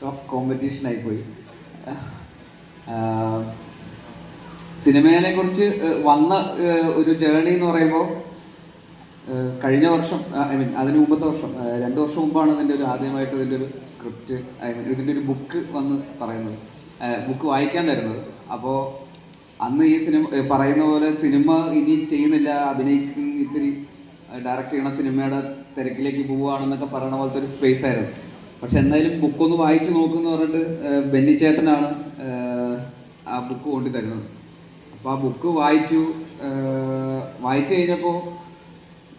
Tough competition ആയിപ്പോയി. സിനിമയെ കുറിച്ച് വന്ന ഒരു ജേണി എന്ന് പറയുമ്പോൾ കഴിഞ്ഞ വർഷം ഐ മീൻ അതിന് മുമ്പത്തെ വർഷം രണ്ട് വർഷം മുമ്പാണ് ഇതിന്റെ ഒരു ആദ്യമായിട്ട് ഇതിന്റെ ഒരു സ്ക്രിപ്റ്റ് ഐ മീൻ ഇതിന്റെ ഒരു ബുക്ക് വന്ന് പറയുന്നത്. ബുക്ക് വായിക്കാൻ തരുന്നത്. അപ്പോൾ അന്ന് ഈ സിനിമ പറയുന്ന പോലെ സിനിമ ഇനി ചെയ്യുന്നില്ല അഭിനയിക്കും ഇത്തിരി ഡയറക്റ്റ് ചെയ്യണ സിനിമയുടെ തിരക്കിലേക്ക് പോവുകയാണെന്നൊക്കെ പറയണ പോലത്തെ ഒരു സ്പേസ് ആയിരുന്നു. പക്ഷെ എന്തായാലും ബുക്ക് ഒന്ന് വായിച്ചു നോക്കുമെന്ന് പറഞ്ഞിട്ട് ബെന്നിച്ചേട്ടനാണ് ആ ബുക്ക് കൊണ്ടു തരുന്നത്. അപ്പോൾ ആ ബുക്ക് വായിച്ചു വായിച്ചു കഴിഞ്ഞപ്പോൾ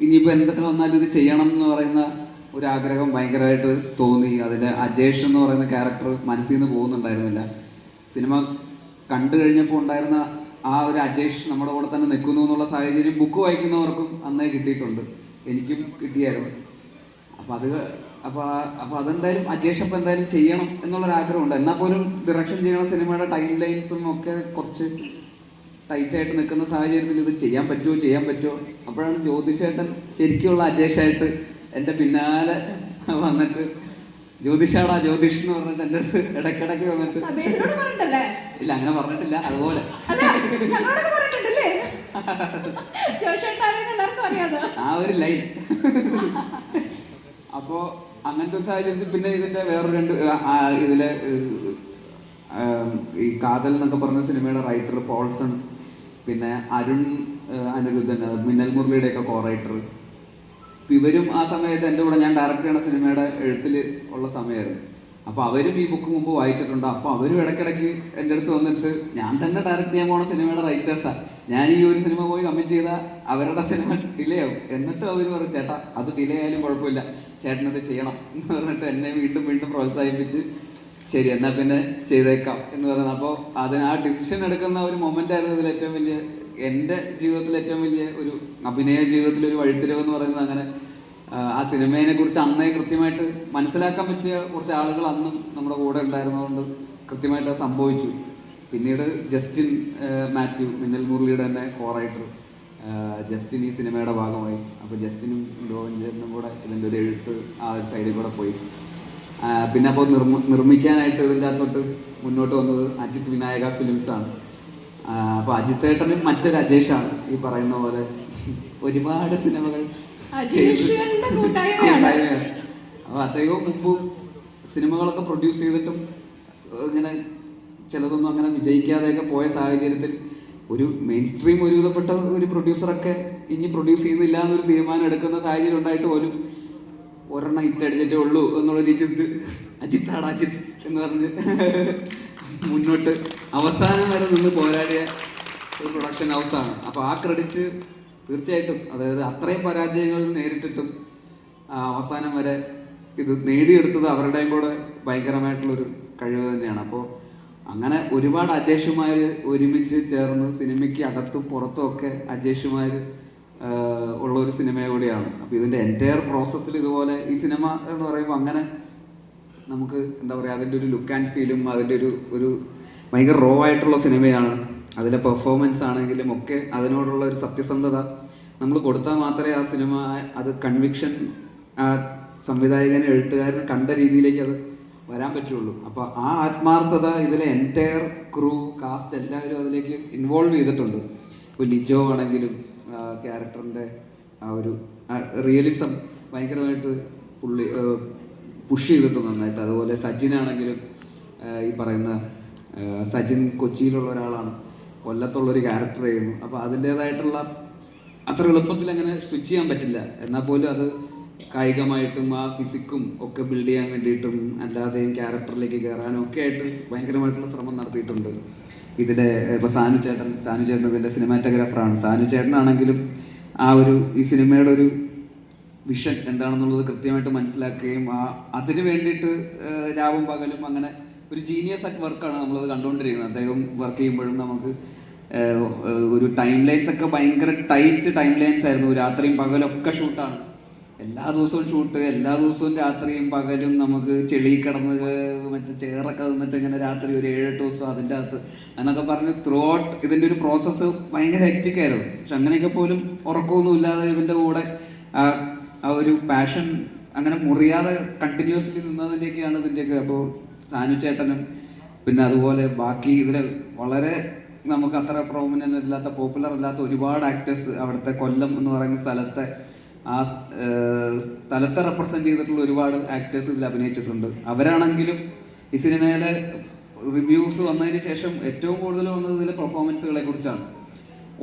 ഇനിയിപ്പോൾ എന്തൊക്കെ വന്നാലും ഇത് ചെയ്യണം എന്ന് പറയുന്ന ഒരു ആഗ്രഹം ഭയങ്കരമായിട്ട് തോന്നി. അതിന്റെ അജേഷ് എന്ന് പറയുന്ന ക്യാരക്ടർ മനസ്സിൽ നിന്ന് പോകുന്നുണ്ടായിരുന്നില്ല. സിനിമ കണ്ടു കഴിഞ്ഞപ്പോൾ ഉണ്ടായിരുന്ന ആ ഒരു അജേഷ് നമ്മുടെ കൂടെ തന്നെ നിൽക്കുന്നു എന്നുള്ള സാഹചര്യം ബുക്ക് വായിക്കുന്നവർക്കും അന്നേ കിട്ടിയിട്ടുണ്ട്. എനിക്കും കിട്ടിയായിരുന്നു. അപ്പോൾ അത് അപ്പോൾ അപ്പോൾ അതെന്തായാലും അജേഷ് അപ്പം എന്തായാലും ചെയ്യണം എന്നുള്ളൊരു ആഗ്രഹമുണ്ട് എന്നാൽ പോലും ഡിറക്ഷൻ ചെയ്യണ സിനിമയുടെ ടൈം ലൈൻസും ഒക്കെ കുറച്ച് ടൈറ്റായിട്ട് നിൽക്കുന്ന സാഹചര്യത്തിൽ ഇത് ചെയ്യാൻ പറ്റുമോ ചെയ്യാൻ പറ്റുമോ അപ്പോഴാണ് ജ്യോതിഷേട്ടൻ ശരിക്കുള്ള അജേഷായിട്ട് എന്റെ പിന്നാലെ വന്നിട്ട് ജ്യോതിഷാടാ ജ്യോതിഷ് എന്ന് പറഞ്ഞിട്ട് എന്റെ അടുത്ത് ഇടയ്ക്കിടയ്ക്ക് വന്നിട്ട് ഇല്ല അങ്ങനെ പറഞ്ഞിട്ടില്ല അതുപോലെ. ആ ഒരു ലൈൻ അപ്പോൾ അങ്ങനത്തെ സാഹചര്യത്തിൽ പിന്നെ ഇതിന്റെ വേറെ രണ്ട് ഇതിലെ ഈ കാതൽ എന്നൊക്കെ പറഞ്ഞ സിനിമയുടെ റൈറ്റർ പോൾസൺ പിന്നെ അരുൺ അനിരുദ്ധൻ മിന്നൽ മുരളിയുടെ ഒക്കെ കോ റൈറ്റർ ഇവരും ആ സമയത്ത് എന്റെ കൂടെ ഞാൻ ഡയറക്റ്റ് ചെയ്യണ സിനിമയുടെ എഴുത്തിൽ ഉള്ള സമയമായിരുന്നു. അപ്പോൾ അവരും ഈ ബുക്ക് മുമ്പ് വായിച്ചിട്ടുണ്ട്. അപ്പോൾ അവരും ഇടയ്ക്കിടയ്ക്ക് എന്റെ അടുത്ത് വന്നിട്ട് ഞാൻ തന്നെ ഡയറക്റ്റ് ചെയ്യാൻ പോണ സിനിമയുടെ റൈറ്റേഴ്സാണ് ഞാൻ ഈ ഒരു സിനിമ പോയി കമ്മിറ്റ് ചെയ്താൽ അവരുടെ സിനിമ ഡിലേ ആവും. എന്നിട്ട് അവർ പറയും ചേട്ടാ അത് ഡിലേ ആയാലും കുഴപ്പമില്ല. ചേട്ടനത് ചെയ്യണം എന്ന് പറഞ്ഞിട്ട് എന്നെ വീണ്ടും വീണ്ടും പ്രോത്സാഹിപ്പിച്ച് ശരി എന്നാൽ പിന്നെ ചെയ്തേക്കാം എന്ന് പറയുന്നത്. അപ്പോൾ അതിന് ആ ഡിസിഷൻ എടുക്കുന്ന ഒരു മൊമെന്റ് ആയിരുന്നു ഇതിൽ ഏറ്റവും വലിയ എന്റെ ജീവിതത്തിൽ ഏറ്റവും വലിയ ഒരു അഭിനയ ജീവിതത്തിൽ ഒരു വഴിത്തിരിവ് എന്ന് പറയുന്നത് അങ്ങനെ ആ, സിനിമയെ കുറിച്ച് അന്നേ കൃത്യമായിട്ട് മനസ്സിലാക്കാൻ പറ്റിയ കുറച്ച് ആളുകൾ അന്നും നമ്മുടെ കൂടെ ഉണ്ടായിരുന്നതുകൊണ്ട് കൃത്യമായിട്ട് അത് സംഭവിച്ചു. പിന്നീട് ജസ്റ്റിൻ മാത്യു മിന്നൽ മുരളിയുടെ തന്നെ കോ റൈറ്റർ ജസ്റ്റിൻ ഈ സിനിമയുടെ ഭാഗമായി. അപ്പോൾ ജസ്റ്റിനും ഗോവിന്ദനും കൂടെ ഇതിന്റെ ഒരു എഴുത്ത് ആ ഒരു സൈഡിൽ കൂടെ പോയി. പിന്നെ അപ്പോൾ നിർമ്മ നിർമ്മിക്കാനായിട്ട് ഇതിന്റെ അകത്തോട്ട് മുന്നോട്ട് വന്നത് അജിത് വിനായക ഫിലിംസാണ് അപ്പോൾ അജിത് ഏട്ടനും മറ്റൊരു അജേഷാണ് ഈ പറയുന്ന പോലെ ഒരുപാട് സിനിമകൾ കൂട്ടായ്മയാണ്. അപ്പോൾ അദ്ദേഹവും മുമ്പ് സിനിമകളൊക്കെ പ്രൊഡ്യൂസ് ചെയ്തിട്ടും ഇങ്ങനെ ചിലതൊന്നും അങ്ങനെ വിജയിക്കാതെയൊക്കെ പോയ സാഹചര്യത്തിൽ ഒരു മെയിൻ സ്ട്രീം ഒരുവിധപ്പെട്ട ഒരു പ്രൊഡ്യൂസറൊക്കെ ഇനി പ്രൊഡ്യൂസ് ചെയ്യുന്നില്ല എന്നൊരു തീരുമാനം എടുക്കുന്ന സാഹചര്യം ഉണ്ടായിട്ട് പോലും ഒരെണ്ണം ഹിറ്റ് അടിച്ചിട്ടേ ഉള്ളൂ എന്നുള്ള രീതിയിൽ അജിത്താണ് അജിത്ത് എന്ന് പറഞ്ഞ് മുന്നോട്ട് അവസാനം വരെ നിന്ന് പോരാടിയ ഒരു പ്രൊഡക്ഷൻ ഹൗസാണ് അപ്പോൾ ആ ക്രെഡിറ്റ് തീർച്ചയായിട്ടും അതായത് അത്രയും പരാജയങ്ങൾ നേരിട്ടിട്ടും അവസാനം വരെ ഇത് നേടിയെടുത്തത് അവരുടെയും കൂടെ ഭയങ്കരമായിട്ടുള്ളൊരു കഴിവ് തന്നെയാണ്. അപ്പോൾ അങ്ങനെ ഒരുപാട് അജേഷുമാർ ഒരുമിച്ച് ചേർന്ന് സിനിമയ്ക്ക് അകത്തും പുറത്തും ഒക്കെ അജേഷുമാർ ഉള്ള ഒരു സിനിമ കൂടിയാണ്. അപ്പോൾ ഇതിന്റെ എന്റയർ പ്രോസസ്സിൽ ഇതുപോലെ ഈ സിനിമ എന്ന് പറയുമ്പോൾ അങ്ങനെ നമുക്ക് എന്താ പറയുക അതിന്റെ ഒരു ലുക്ക് ആൻഡ് ഫീലും അതിന്റെ ഒരു ഒരു ഭയങ്കര റോ ആയിട്ടുള്ള സിനിമയാണ്. അതിലെ പെർഫോമൻസ് ആണെങ്കിലും ഒക്കെ അതിനോടുള്ള ഒരു സത്യസന്ധത നമ്മൾ കൊടുത്താൽ മാത്രമേ ആ സിനിമ അത് കൺവിക്ഷൻ സംവിധായകനും എഴുത്തുകാരനും കണ്ട രീതിയിലേക്ക് അത് വരാൻ പറ്റുള്ളൂ. അപ്പോൾ ആ ആത്മാർത്ഥത ഇതിലെ എന്റയർ ക്രൂ കാസ്റ്റ് എല്ലാവരും അതിലേക്ക് ഇൻവോൾവ് ചെയ്തിട്ടുണ്ട്. ഇപ്പോൾ ലിജോ ആണെങ്കിലും ക്യാരക്ടറിന്റെ ആ ഒരു റിയലിസം ഭയങ്കരമായിട്ട് പുള്ളി പുഷ് ചെയ്തിട്ടുണ്ട് നന്നായിട്ട്. അതുപോലെ സജിൻ ആണെങ്കിലും ഈ പറയുന്ന സജിൻ കൊച്ചിയിലുള്ള ഒരാളാണ്. കൊല്ലത്തുള്ളൊരു ക്യാരക്ടർ ചെയ്യുന്നു അപ്പോൾ അതിന്റേതായിട്ടുള്ള അത്ര എളുപ്പത്തിൽ അങ്ങനെ സ്വിച്ച് ചെയ്യാൻ പറ്റില്ല. എന്നാൽ പോലും അത് കായികമായിട്ടും ആ ഫിസിക്കും ഒക്കെ ബിൽഡ് ചെയ്യാൻ വേണ്ടിയിട്ടും അല്ലാതെയും ക്യാരക്ടറിലേക്ക് കയറാനും ഒക്കെ ആയിട്ട് ഭയങ്കരമായിട്ടുള്ള ശ്രമം നടത്തിയിട്ടുണ്ട്. ഇതിലെ ഇപ്പോൾ സാനു ചേട്ടൻ സാനു ചേട്ടൻ ഇതിന്റെ സിനിമാറ്റോഗ്രാഫറാണ് സാനു ചേട്ടനാണെങ്കിലും ആ ഒരു ഈ സിനിമയുടെ ഒരു വിഷൻ എന്താണെന്നുള്ളത് കൃത്യമായിട്ട് മനസ്സിലാക്കുകയും ആ അതിന് വേണ്ടിയിട്ട് രാവും പകലും അങ്ങനെ ഒരു ജീനിയസ് വർക്കാണ് നമ്മളത് കണ്ടുകൊണ്ടിരിക്കുന്നത്. അദ്ദേഹം വർക്ക് ചെയ്യുമ്പോഴും നമുക്ക് ഒരു ടൈം ലൈൻസ് ഒക്കെ ഭയങ്കര ടൈറ്റ് ടൈം ലൈൻസ് ആയിരുന്നു. രാത്രിയും പകലൊക്കെ ഷൂട്ടാണ് എല്ലാ ദിവസവും ഷൂട്ട് എല്ലാ ദിവസവും രാത്രിയും പകലും നമുക്ക് ചെളി കിടന്ന് മറ്റേ ചേറൊക്കെ നിന്നിട്ട് ഇങ്ങനെ രാത്രി ഒരു ഏഴെട്ട് ദിവസം അതിന്റെ അകത്ത് എന്നൊക്കെ പറഞ്ഞ് ത്രൂ ഔട്ട് ഇതിന്റെ ഒരു പ്രോസസ്സ് ഭയങ്കര ഹെക്റ്റിക് ആയിരുന്നു. പക്ഷെ അങ്ങനെയൊക്കെ പോലും ഉറക്കമൊന്നും ഇല്ലാതെ ഇതിന്റെ കൂടെ ആ ഒരു പാഷൻ അങ്ങനെ മുറിയാതെ കണ്ടിന്യൂസ്ലി നിന്നതിന്റെയൊക്കെയാണ് ഇതിന്റെയൊക്കെ അപ്പോൾ സാനു ചേട്ടനും പിന്നെ അതുപോലെ ബാക്കി ഇതിൽ വളരെ നമുക്ക് അത്ര പ്രോമിനന്റ് അല്ലാത്ത പോപ്പുലർ അല്ലാത്ത ഒരുപാട് ആക്ടേഴ്സ് അവിടുത്തെ കൊല്ലം എന്ന് പറയുന്ന സ്ഥലത്തെ ആ സ്ഥലത്തെ റെപ്രസെന്റ് ചെയ്തിട്ടുള്ള ഒരുപാട് ആക്ടേഴ്സ് ഇതിൽ അഭിനയിച്ചിട്ടുണ്ട്. അവരാണെങ്കിലും ഈ സിനിമയിലെ റിവ്യൂസ് വന്നതിന് ശേഷം ഏറ്റവും കൂടുതൽ വന്നത് ഇതിലെ പെർഫോമൻസുകളെ കുറിച്ചാണ്.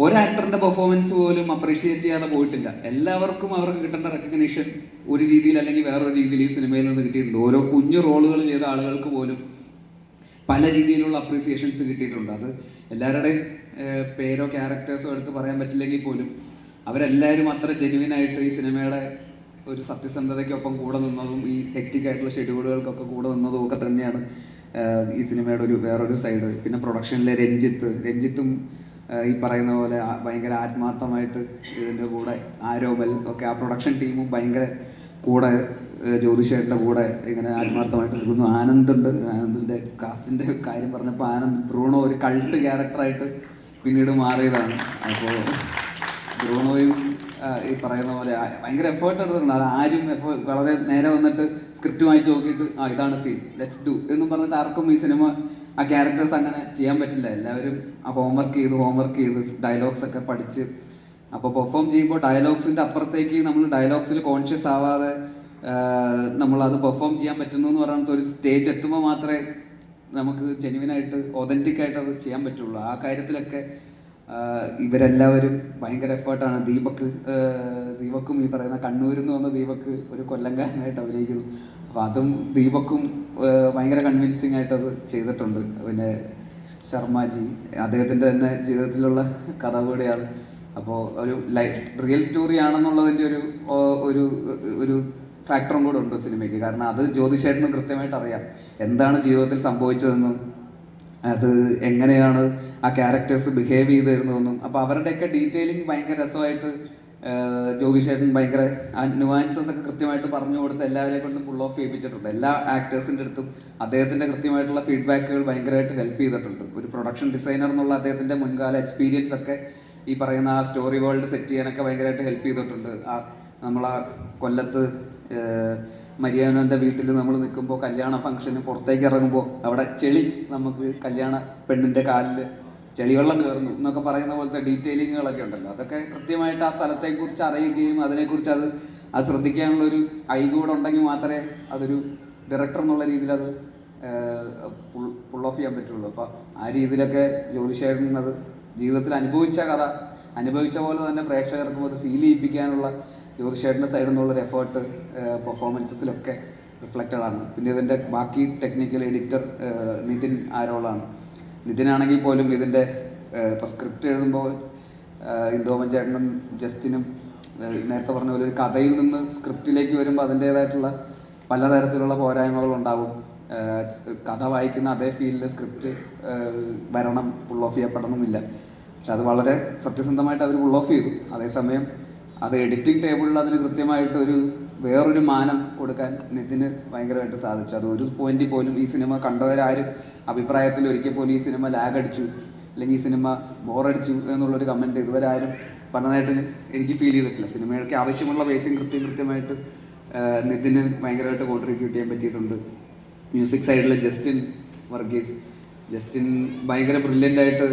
ഒരു ആക്ടറിന്റെ പെർഫോമൻസ് പോലും അപ്രീഷിയേറ്റ് ചെയ്യാതെ പോയിട്ടില്ല. എല്ലാവർക്കും അവർക്ക് കിട്ടേണ്ട റെക്കഗ്നീഷൻ ഒരു രീതിയിൽ അല്ലെങ്കിൽ വേറൊരു രീതിയിൽ ഈ സിനിമയിൽ നിന്ന് കിട്ടിയിട്ടുണ്ട്. ഓരോ കുഞ്ഞു റോളുകൾ ചെയ്ത ആളുകൾക്ക് പോലും പല രീതിയിലുള്ള അപ്രീസിയേഷൻസ് കിട്ടിയിട്ടുണ്ട്. അത് എല്ലാവരുടെയും പേരോ ക്യാരക്ടേഴ്സോ എടുത്ത് പറയാൻ പറ്റില്ലെങ്കിൽ പോലും അവരെല്ലാവരും അത്ര ജെനുവിനായിട്ട് ഈ സിനിമയുടെ ഒരു സത്യസന്ധതയ്ക്കൊപ്പം കൂടെ നിന്നതും ഈ ഹെക്റ്റിക് ആയിട്ടുള്ള ഷെഡ്യൂളുകൾക്കൊക്കെ കൂടെ നിന്നതും ഒക്കെ തന്നെയാണ് ഈ സിനിമയുടെ ഒരു വേറൊരു സൈഡ് പിന്നെ പ്രൊഡക്ഷനിലെ രഞ്ജിത്ത് രഞ്ജിത്തും ഈ പറയുന്ന പോലെ ഭയങ്കര ആത്മാർത്ഥമായിട്ട് ഇതിന്റെ കൂടെ ആരോമൽ ഒക്കെ ആ പ്രൊഡക്ഷൻ ടീമും ഭയങ്കര കൂടെ ജ്യോതിഷേട്ടന്റെ കൂടെ ഇങ്ങനെ ആത്മാർത്ഥമായിട്ട് നിൽക്കുന്നു. ആനന്ദുണ്ട്. ആനന്ദിന്റെ കാസ്റ്റിന്റെ കാര്യം പറഞ്ഞപ്പോൾ ആനന്ദ് ബ്രൂണോ ഒരു കൾട്ട് ക്യാരക്ടറായിട്ട് പിന്നീട് മാറിയതാണ്. അപ്പോൾ ബ്രൂണോയും ഈ പറയുന്ന പോലെ ഭയങ്കര എഫേർട്ട് എടുത്തിട്ടുണ്ട്. അത് ആരും എഫേർട്ട് വളരെ നേരെ വന്നിട്ട് സ്ക്രിപ്റ്റ് വായിച്ച് നോക്കിയിട്ട് ആ ഇതാണ് സീൻ ലെറ്റ്സ് ഡു എന്നും പറഞ്ഞിട്ട് ആർക്കും ഈ സിനിമ ആ ക്യാരക്ടേഴ്സ് അങ്ങനെ ചെയ്യാൻ പറ്റില്ല. എല്ലാവരും ആ ഹോംവർക്ക് ചെയ്ത് ഹോംവർക്ക് ചെയ്ത് ഡയലോഗ്സ് ഒക്കെ പഠിച്ച്. അപ്പോൾ പെർഫോം ചെയ്യുമ്പോൾ ഡയലോഗ്സിന്റെ അപ്പുറത്തേക്ക് നമ്മൾ ഡയലോഗ്സിൽ കോൺഷ്യസ് ആവാതെ നമ്മൾ അത് പെർഫോം ചെയ്യാൻ പറ്റുന്നു എന്ന് പറയുന്നത് ഒരു സ്റ്റേജ് എത്തുമ്പോൾ മാത്രമേ നമുക്ക് ജെനുവിനായിട്ട് ഒതന്റിക് ആയിട്ട് അത് ചെയ്യാൻ പറ്റുള്ളൂ. ആ കാര്യത്തിലൊക്കെ ഇവരെല്ലാവരും ഭയങ്കര എഫേർട്ടാണ്. ദീപക് ദീപക്കും ഈ പറയുന്ന കണ്ണൂരിൽ നിന്ന് വന്ന ദീപക് ഒരു കൊല്ലംകാരനായിട്ട് അഭിനയിക്കുന്നു. അപ്പോൾ അതും ദീപക്കും ഭയങ്കര കൺവിൻസിങ് ആയിട്ട് അത് ചെയ്തിട്ടുണ്ട്. പിന്നെ ശർമ്മജി അദ്ദേഹത്തിന്റെ തന്നെ ജീവിതത്തിലുള്ള കഥ കൂടിയാണ്. അപ്പോൾ ഒരു ലൈ റിയൽ സ്റ്റോറി ആണെന്നുള്ളതിന്റെ ഒരു ഒരു ഒരു ഫാക്ടറും കൂടെ ഉണ്ട് സിനിമയ്ക്ക്. കാരണം അത് ജ്യോതിഷേട്ടന് കൃത്യമായിട്ട് അറിയാം. എന്താണ് ജീവിതത്തിൽ സംഭവിച്ചതെന്നും അത് എങ്ങനെയാണ് ആ ക്യാരക്ടേഴ്സ് ബിഹേവ് ചെയ്തിരുന്നതെന്നും. അപ്പോൾ അവരുടെയൊക്കെ ഡീറ്റെയിലിംഗ് ഭയങ്കര രസമായിട്ട് ജ്യോതിഷേട്ടൻ ഭയങ്കര നുവാൻസസ് ഒക്കെ കൃത്യമായിട്ട് പറഞ്ഞു കൊടുത്ത് എല്ലാവരെ കൊണ്ടും പുൾ ഓഫ് ചെയ്യിപ്പിച്ചിട്ടുണ്ട്. എല്ലാ ആക്ടേഴ്സിന്റെ അടുത്തും അദ്ദേഹത്തിന്റെ കൃത്യമായിട്ടുള്ള ഫീഡ്ബാക്കുകൾ ഭയങ്കരമായിട്ട് ഹെൽപ്പ് ചെയ്തിട്ടുണ്ട്. ഒരു പ്രൊഡക്ഷൻ ഡിസൈനർ എന്നുള്ള അദ്ദേഹത്തിന്റെ മുൻകാല എക്സ്പീരിയൻസ് ഒക്കെ ഈ പറയുന്ന ആ സ്റ്റോറി വേൾഡ് സെറ്റ് ചെയ്യാനൊക്കെ ഭയങ്കരമായിട്ട് ഹെൽപ്പ് ചെയ്തിട്ടുണ്ട്. ആ നമ്മളാ കൊല്ലത്ത് മരിയാനോന്റെ വീട്ടിൽ നമ്മൾ നിൽക്കുമ്പോൾ കല്യാണ ഫംഗ്ഷന് പുറത്തേക്ക് ഇറങ്ങുമ്പോൾ അവിടെ ചെളി നമുക്ക് കല്യാണ പെണ്ണിന്റെ കാലിൽ ചെളിവെള്ളം കയറുന്നു എന്നൊക്കെ പറയുന്ന പോലത്തെ ഡീറ്റെയിലിങ്ങുകളൊക്കെ ഉണ്ടല്ലോ. അതൊക്കെ കൃത്യമായിട്ട് ആ സ്ഥലത്തെക്കുറിച്ച് അറിയുകയും അതിനെക്കുറിച്ച് അത് അത് ശ്രദ്ധിക്കാനുള്ള ഒരു ഐ കൂടെ ഉണ്ടെങ്കിൽ മാത്രമേ അതൊരു ഡയറക്ടർ എന്നുള്ള രീതിയിൽ അത് പുൾ ഓഫ് ചെയ്യാൻ പറ്റുള്ളൂ. അപ്പോൾ ആ രീതിയിലൊക്കെ ജ്യോതിഷേട്ടൻ അത് ജീവിതത്തിൽ അനുഭവിച്ച കഥ അനുഭവിച്ച പോലെ തന്നെ പ്രേക്ഷകർക്കും അത് ഫീൽ ചെയ്യിപ്പിക്കാനുള്ള ജ്യോതിഷേട്ടന്റെ സൈഡിൽ നിന്നുള്ളൊരു എഫേർട്ട് പെർഫോമൻസസിലൊക്കെ റിഫ്ലക്റ്റഡ് ആണ്. പിന്നെ ഇതിന്റെ ബാക്കി ടെക്നിക്കൽ എഡിറ്റർ നിതിൻ ആരോളാണ്. നിതിനാണെങ്കിൽ പോലും ഇതിന്റെ ഇപ്പോൾ സ്ക്രിപ്റ്റ് എഴുതുമ്പോൾ ഇന്ദോമൻ ചേട്ടനും ജസ്റ്റിനും നേരത്തെ പറഞ്ഞ പോലെ ഒരു കഥയിൽ നിന്ന് സ്ക്രിപ്റ്റിലേക്ക് വരുമ്പോൾ അതിന്റേതായിട്ടുള്ള പലതരത്തിലുള്ള പോരായ്മകൾ ഉണ്ടാകും കഥ വായിക്കുന്ന അതേ ഫീൽഡിൽ സ്ക്രിപ്റ്റ് വരണം പുൾ ഓഫ് ചെയ്യപ്പെടണമെന്നില്ല പക്ഷെ അത് വളരെ സത്യസന്ധമായിട്ട് അവർ പുൾ ഓഫ് ചെയ്തു. അതേസമയം അത് എഡിറ്റിംഗ് ടേബിളിൽ അതിന് കൃത്യമായിട്ടൊരു വേറൊരു മാനം കൊടുക്കാൻ നിതിന് ഭയങ്കരമായിട്ട് സാധിച്ചു. അത് ഒരു പോയിന്റിൽ പോലും ഈ സിനിമ കണ്ടവരാരും അഭിപ്രായത്തിൽ ഒരിക്കൽ പോലും ഈ സിനിമ ലാഗ് അടിച്ചു അല്ലെങ്കിൽ ഈ സിനിമ ബോറടിച്ചു എന്നുള്ളൊരു കമന്റ് ഇതുവരെ ആരും പറഞ്ഞതായിട്ട് എനിക്ക് ഫീൽ ചെയ്തിട്ടില്ല. സിനിമയൊക്കെ ആവശ്യമുള്ള ബേസിങ് കൃത്യം കൃത്യമായിട്ട് നിതിന് ഭയങ്കരമായിട്ട് കോൺട്രിബ്യൂട്ട് ചെയ്യാൻ പറ്റിയിട്ടുണ്ട്. മ്യൂസിക് സൈഡിൽ ജസ്റ്റിൻ വർഗീസ്. ജസ്റ്റിൻ ഭയങ്കര ബ്രില്യന്റ് ആയിട്ട്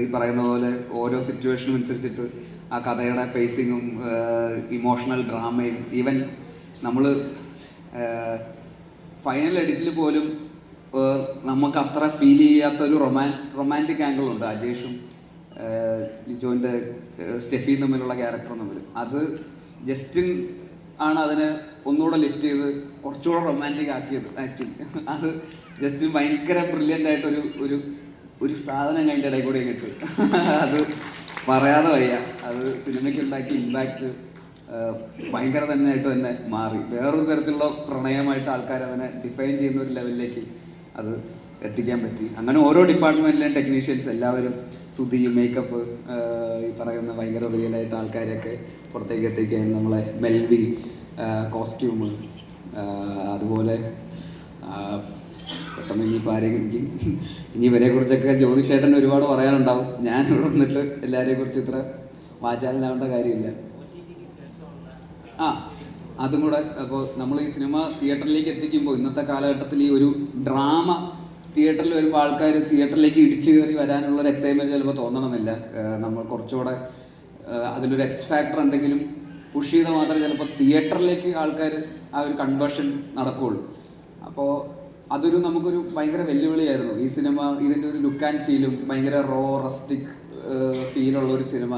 ഈ പറയുന്ന പോലെ ഓരോ സിറ്റുവേഷനും അനുസരിച്ചിട്ട് ആ കഥയുടെ പേസിങ്ങും ഇമോഷണൽ ഡ്രാമയും ഈവൻ നമ്മൾ ഫൈനൽ എഡിറ്റിൽ പോലും നമുക്ക് അത്ര ഫീൽ ചെയ്യാത്ത ഒരു റൊമാൻസ് റൊമാന്റിക് ആംഗിളുണ്ട് അജേഷും ലിജോന്റെ സ്റ്റെഫിയും തമ്മിലുള്ള ക്യാരക്ടറും തമ്മിൽ അത് ജസ്റ്റിൻ ആണ് അതിനെ ഒന്നുകൂടെ ലിഫ്റ്റ് ചെയ്ത് കുറച്ചുകൂടെ റൊമാന്റിക് ആക്കിയത്. ആക്ച്വലി അത് ജസ്റ്റിൻ ഭയങ്കര ബ്രില്യന്റ് ആയിട്ടൊരു ഒരു ഒരു സാധനം അതിന്റെ ഇടയിൽ കൂടെ കിട്ടും അത് പറയാതെ വയ്യ. അത് സിനിമയ്ക്ക് ഉണ്ടാക്കിയ ഇമ്പാക്റ്റ് ഭയങ്കര തന്നെ ആയിട്ട് തന്നെ മാറി. വേറൊരു തരത്തിലുള്ള പ്രണയമായിട്ട് ആൾക്കാർ അതിനെ ഡിഫൈൻ ചെയ്യുന്ന ഒരു ലെവലിലേക്ക് അത് എത്തിക്കാൻ പറ്റി. അങ്ങനെ ഓരോ ഡിപ്പാർട്ട്മെന്റിലെയും ടെക്നീഷ്യൻസ് എല്ലാവരും സുതി മേക്കപ്പ് ഈ പറയുന്ന ഭയങ്കര റിയലായിട്ട് ആൾക്കാരെയൊക്കെ പുറത്തേക്ക് എത്തിക്കാൻ നമ്മളെ മെൽവി കോസ്റ്റ്യൂമ് അതുപോലെ പെട്ടെന്ന് ഇനിയിപ്പോൾ ആരെയും എനിക്ക് ഇനി ഇവരെ കുറിച്ചൊക്കെ ജ്യോതിഷേട്ടൻ ഒരുപാട് പറയാനുണ്ടാവും. ഞാൻ ഇവിടെ വന്നിട്ട് എല്ലാവരെയും കുറിച്ച് ഇത്ര വാചാലനാവേണ്ട കാര്യമില്ല. ആ അതും കൂടെ അപ്പോൾ നമ്മൾ ഈ സിനിമ തിയേറ്ററിലേക്ക് എത്തിക്കുമ്പോൾ ഇന്നത്തെ കാലഘട്ടത്തിൽ ഈ ഒരു ഡ്രാമ തിയേറ്ററിൽ വരുമ്പോൾ ആൾക്കാർ തിയേറ്ററിലേക്ക് ഇടിച്ചു കയറി വരാനുള്ള ഒരു ചിലപ്പോൾ തോന്നണമെന്നില്ല. നമ്മൾ കുറച്ചുകൂടെ അതിലൊരു എക്സ് ഫാക്ടർ എന്തെങ്കിലും പുഷ് ചെയ്താൽ മാത്രമേ ചിലപ്പോൾ തിയേറ്ററിലേക്ക് ആൾക്കാർ ആ ഒരു കൺവേർഷൻ നടക്കുകയുള്ളൂ അപ്പോൾ അതൊരു നമുക്കൊരു ഭയങ്കര വെല്ലുവിളിയായിരുന്നു. ഈ സിനിമ ഇതിന്റെ ഒരു ലുക്ക് ആൻഡ് ഫീലും ഭയങ്കര റോ റസ്റ്റിക് ഫീലുള്ള ഒരു സിനിമ.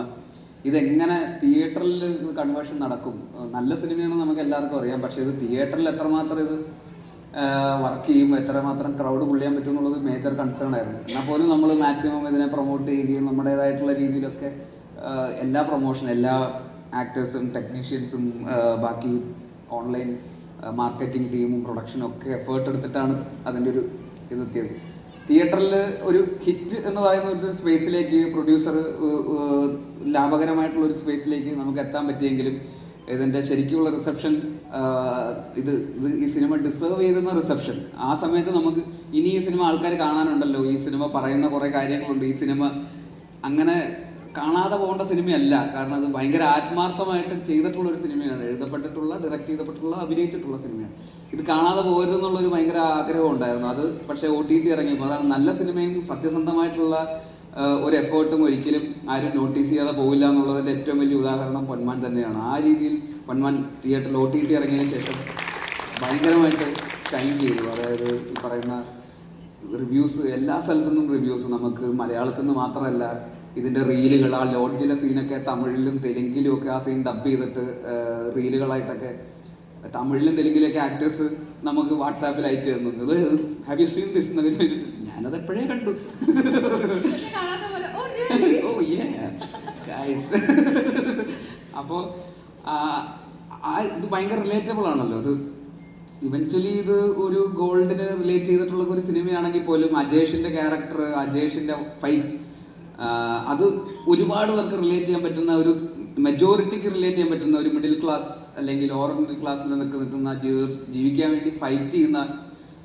ഇതെങ്ങനെ തിയേറ്ററിൽ കൺവേർഷൻ നടക്കും? നല്ല സിനിമയാണെന്ന് നമുക്ക് എല്ലാവർക്കും അറിയാം. പക്ഷേ ഇത് തിയേറ്ററിൽ എത്രമാത്രം ഇത് വർക്ക് ചെയ്യും എത്രമാത്രം ക്രൗഡ് പുള്ളിയാൻ പറ്റും എന്നുള്ളത് മേജർ കൺസേൺ ആയിരുന്നു. എന്നാൽ പോലും നമ്മൾ മാക്സിമം ഇതിനെ പ്രൊമോട്ട് ചെയ്യുകയും നമ്മുടേതായിട്ടുള്ള രീതിയിലൊക്കെ എല്ലാ പ്രൊമോഷൻ എല്ലാ ആക്ടേഴ്സും ടെക്നീഷ്യൻസും ബാക്കി ഓൺലൈൻ മാർക്കറ്റിംഗ് ടീമും പ്രൊഡക്ഷനും ഒക്കെ എഫേർട്ട് എടുത്തിട്ടാണ് അതിന്റെ ഒരു ഇതെത്തിയത് തിയേറ്ററിൽ ഒരു ഹിറ്റ് എന്ന് പറയുന്ന ഒരു സ്പേസിലേക്ക് പ്രൊഡ്യൂസർ ലാഭകരമായിട്ടുള്ള ഒരു സ്പേസിലേക്ക് നമുക്ക് എത്താൻ പറ്റിയെങ്കിലും ഇതിന്റെ ശരിക്കുള്ള റിസപ്ഷൻ ഇത് ഇത് ഈ സിനിമ ഡിസേർവ് ചെയ്തുന്ന റിസപ്ഷൻ ആ സമയത്ത് നമുക്ക് ഇനി ഈ സിനിമ ആൾക്കാർ കാണാനുണ്ടല്ലോ. ഈ സിനിമ പറയുന്ന കുറേ കാര്യങ്ങളുണ്ട്. ഈ സിനിമ അങ്ങനെ കാണാതെ പോകേണ്ട സിനിമയല്ല. കാരണം അത് ഭയങ്കര ആത്മാർത്ഥമായിട്ട് ചെയ്തിട്ടുള്ള ഒരു സിനിമയാണ്. എഴുതപ്പെട്ടിട്ടുള്ള ഡയറക്റ്റ് ചെയ്തപ്പെട്ടുള്ള അഭിനയിച്ചിട്ടുള്ള സിനിമയാണ്. ഇത് കാണാതെ പോകരുതെന്നുള്ള ഒരു ഭയങ്കര ആഗ്രഹം ഉണ്ടായിരുന്നു. അത് പക്ഷേ ഒ ടി ടി ഇറങ്ങിയപ്പോൾ അതാണ് നല്ല സിനിമയും സത്യസന്ധമായിട്ടുള്ള ഒരു എഫേർട്ടും ഒരിക്കലും ആരും നോട്ടീസ് ചെയ്യാതെ പോവില്ല എന്നുള്ളതിന്റെ ഏറ്റവും വലിയ ഉദാഹരണം പൊന്മാൻ തന്നെയാണ്. ആ രീതിയിൽ പൊന്മാൻ തിയേറ്ററിൽ ഒ ടി ടി ഇറങ്ങിയതിന് ശേഷം ഭയങ്കരമായിട്ട് ഷൈൻ ചെയ്തു. അതായത് ഈ പറയുന്ന റിവ്യൂസ് എല്ലാ സ്ഥലത്തു നിന്നും റിവ്യൂസ് നമുക്ക് മലയാളത്തിൽ നിന്ന് മാത്രമല്ല ഇതിന്റെ റീലുകൾ ആ ലോഡ്ജിലെ സീനൊക്കെ തമിഴിലും തെലുങ്കിലും ഒക്കെ ആ സീൻ ഡബ് ചെയ്തിട്ട് റീലുകളായിട്ടൊക്കെ തമിഴിലും തെലുങ്കിലൊക്കെ ആക്ടേഴ്സ് നമുക്ക് വാട്സാപ്പിൽ അയച്ചു തന്നു. ഹാവ് യു സീൻ ദിസ് എന്നൊക്കെ ഞാനത് എപ്പോഴേ കണ്ടു? ഓ ഗൈസ് അപ്പോൾ ഇത് ഭയങ്കര റിലേറ്റബിൾ ആണല്ലോ. ഇത് ഇവൻച്വലി ഇത് ഒരു ഗോൾഡിന് റിലേറ്റ് ചെയ്തിട്ടുള്ള ഒരു സിനിമയാണെങ്കിൽ പോലും അജേഷിന്റെ ക്യാരക്ടർ അജേഷിന്റെ ഫൈറ്റ് അത് ഒരുപാട് പേർക്ക് റിലേറ്റ് ചെയ്യാൻ പറ്റുന്ന ഒരു മെജോറിറ്റിക്ക് റിലേറ്റ് ചെയ്യാൻ പറ്റുന്ന ഒരു മിഡിൽ ക്ലാസ് അല്ലെങ്കിൽ ലോവർ മിഡിൽ ക്ലാസ്സിൽ നിന്ന് നിൽക്കുന്ന ജീവി ജീവിക്കാൻ വേണ്ടി ഫൈറ്റ് ചെയ്യുന്ന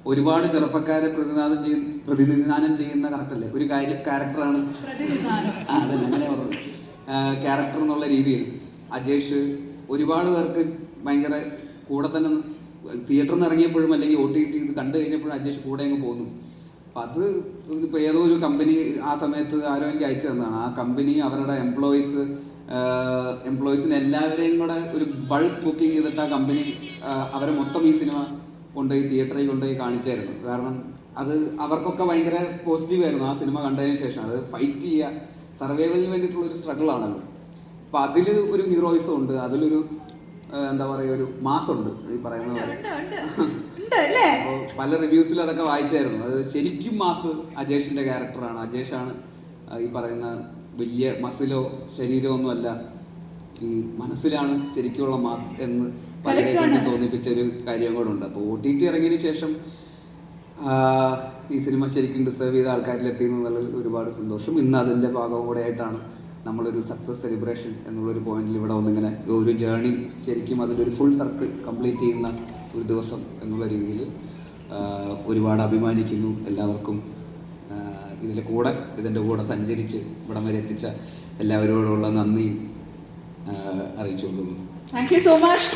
ഒരുപാട് ചെറുപ്പക്കാരെ പ്രതിനിധാനം ചെയ്യുന്ന പ്രതിനിധാനം ചെയ്യുന്ന കറക്റ്റല്ലേ ഒരു കാര്യ ക്യാരക്ടറാണ് അങ്ങനെ പറഞ്ഞു ക്യാരക്ടർ എന്നുള്ള രീതിയിൽ അജേഷ് ഒരുപാട് പേർക്ക് ഭയങ്കര കൂടെ തന്നെ തിയേറ്ററിൽ നിന്ന് ഇറങ്ങിയപ്പോഴും അല്ലെങ്കിൽ ഒ ടി ടി ഇത് കണ്ടു കഴിഞ്ഞപ്പോഴും അജേഷ് കൂടെ അങ്ങ് പോന്നു. അപ്പം അത് ഇപ്പോൾ ഏതോ ഒരു കമ്പനി ആ സമയത്ത് ആരോ എനിക്ക് അയച്ചു തന്നതാണ്. ആ കമ്പനി അവരുടെ എംപ്ലോയീസ് എംപ്ലോയീസിന് എല്ലാവരെയും കൂടെ ഒരു ബൾക്ക് ബുക്കിംഗ് ചെയ്തിട്ട് ആ കമ്പനി അവരെ മൊത്തം ഈ സിനിമ കൊണ്ടുപോയി തിയേറ്ററിൽ കൊണ്ടുപോയി കാണിച്ചായിരുന്നു. കാരണം അത് അവർക്കൊക്കെ ഭയങ്കര പോസിറ്റീവ് ആയിരുന്നു ആ സിനിമ കണ്ടതിന് ശേഷം. അത് ഫൈറ്റ് ചെയ്യുക സർവൈവലിന് വേണ്ടിയിട്ടുള്ള ഒരു സ്ട്രഗിൾ ആണല്ലോ. അപ്പോൾ അതിൽ ഒരു ഹീറോയിസും ഉണ്ട്. അതിലൊരു എന്താ പറയുക ഒരു മാസമുണ്ട് ഈ പറയുന്ന പോലെ. റിവ്യൂസിൽ അതൊക്കെ വായിച്ചായിരുന്നു. അത് ശരിക്കും മാസ് അജേഷിന്റെ ക്യാരക്ടറാണ് അജേഷാണ് ഈ പറയുന്ന വലിയ മസിലോ ശരീരമോ ഒന്നുമല്ല ഈ മനസ്സിലാണ് ശരിക്കുള്ള മാസ് എന്ന് പലരെയും തോന്നിപ്പിച്ച ഒരു കാര്യം കൂടെ ഉണ്ട്. അപ്പോൾ ഒ ടി ടി ഇറങ്ങിയതിന് ശേഷം ഈ സിനിമ ശരിക്കും ഡിസേർവ് ചെയ്ത ആൾക്കാരിലെത്തി എന്നുള്ളത് ഒരുപാട് സന്തോഷം. ഇന്ന് അതിന്റെ ഭാഗം കൂടെ ആയിട്ടാണ് നമ്മളൊരു സക്സസ് സെലിബ്രേഷൻ എന്നുള്ളൊരു പോയിന്റിൽ ഇവിടെ വന്നിങ്ങനെ ഒരു ജേർണി ശരിക്കും അതിലൊരു ഫുൾ സർക്കിൾ കംപ്ലീറ്റ് ചെയ്യുന്ന ഒരു ദിവസം എന്നുള്ള രീതിയിൽ ഒരുപാട് അഭിമാനിക്കുന്നു എല്ലാവർക്കും. ഇതിന്റെ കൂടെ ഇതിന്റെ കൂടെ സഞ്ചരിച്ച് ഇവിടം വരെ എത്തിച്ച എല്ലാവരോടുള്ള നന്ദിയും അറിയിച്ചു അറിയിച്ചുകൊള്ളുന്നു. Thank so much